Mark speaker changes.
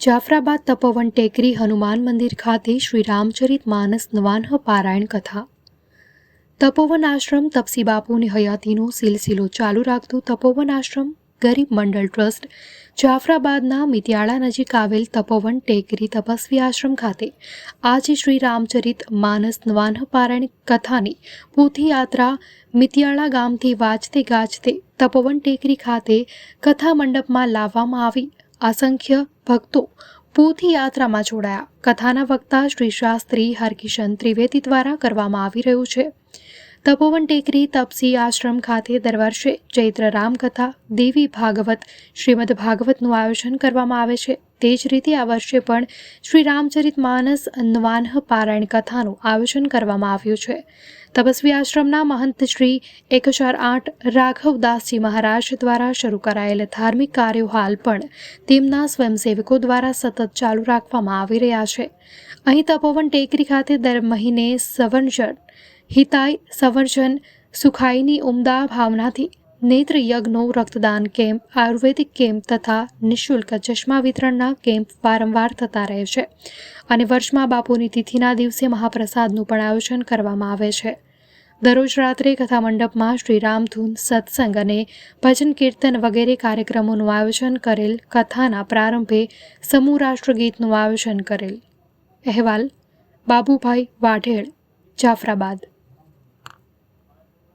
Speaker 1: જાફરાબાદ તપોવન ટેકરી હનુમાન મંદિર ખાતે શ્રી રામચરિત માનસ નવાન્હ પારાયણ કથા. તપોવન આશ્રમ તપસી બાપુની હયાતીનો સિલસિલો ચાલુ રાખતું તપોવન આશ્રમ ગરીબ મંડળ ટ્રસ્ટ જાફરાબાદના મિતિયાળા નજીક આવેલ તપોવન ટેકરી તપસ્વી આશ્રમ ખાતે આજે શ્રી રામચરિત માનસ નવાન્હ પારાયણ કથાની પોથીયાત્રા મિતિયાળા ગામથી વાજતે ગાજતે તપોવન ટેકરી ખાતે કથા મંડપમાં લાવવામાં આવી. અસંખ્ય ભક્તો પોથી યાત્રામાં જોડાયા. કથાના વક્તા શ્રી શાસ્ત્રી હરકિશન ત્રિવેદી દ્વારા કરવામાં આવી રહ્યું છે. તપોવન ટેકરી તપસી આશ્રમ ખાતે દર વર્ષે ચૈત્ર રામકથા દેવી ભાગવત શ્રીમદ ભાગવતનું આયોજન કરવામાં આવે છે. તે જ રીતે આ વર્ષે પણ શ્રી રામચરિત માનસ નવાન્હ પારાયણ કથાનું આયોજન કરવામાં આવ્યું છે. તપસ્વી આશ્રમના મહંત શ્રી એક હજાર આઠ રાઘવદાસજી મહારાજ દ્વારા શરૂ કરાયેલ ધાર્મિક કાર્યો હાલ પણ તેમના સ્વયંસેવકો દ્વારા સતત ચાલુ રાખવામાં આવી રહ્યા છે. અહીં તપોવન ટેકરી ખાતે દર મહિને સવર્જન હિતાય સંવર્જન સુખાઈની ઉમદા ભાવનાથી નેત્ર યજ્ઞો રક્તદાન કેમ્પ, આયુર્વેદિક કેમ્પ તથા નિઃશુલ્ક ચશ્મા વિતરણના કેમ્પ વારંવાર થતા રહે છે અને વર્ષમાં બાપુની તિથિના દિવસે મહાપ્રસાદનું પણ આયોજન કરવામાં આવે છે. દરરોજ રાત્રે કથા મંડપમાં શ્રી રામધૂન સત્સંગ અને ભજન કીર્તન વગેરે કાર્યક્રમોનું આયોજન કરેલ કથાના પ્રારંભે સમૂહ રાષ્ટ્રગીતનું આયોજન કરેલ. અહેવાલ, બાબુભાઈ વાઢેળ, જાફરાબાદ.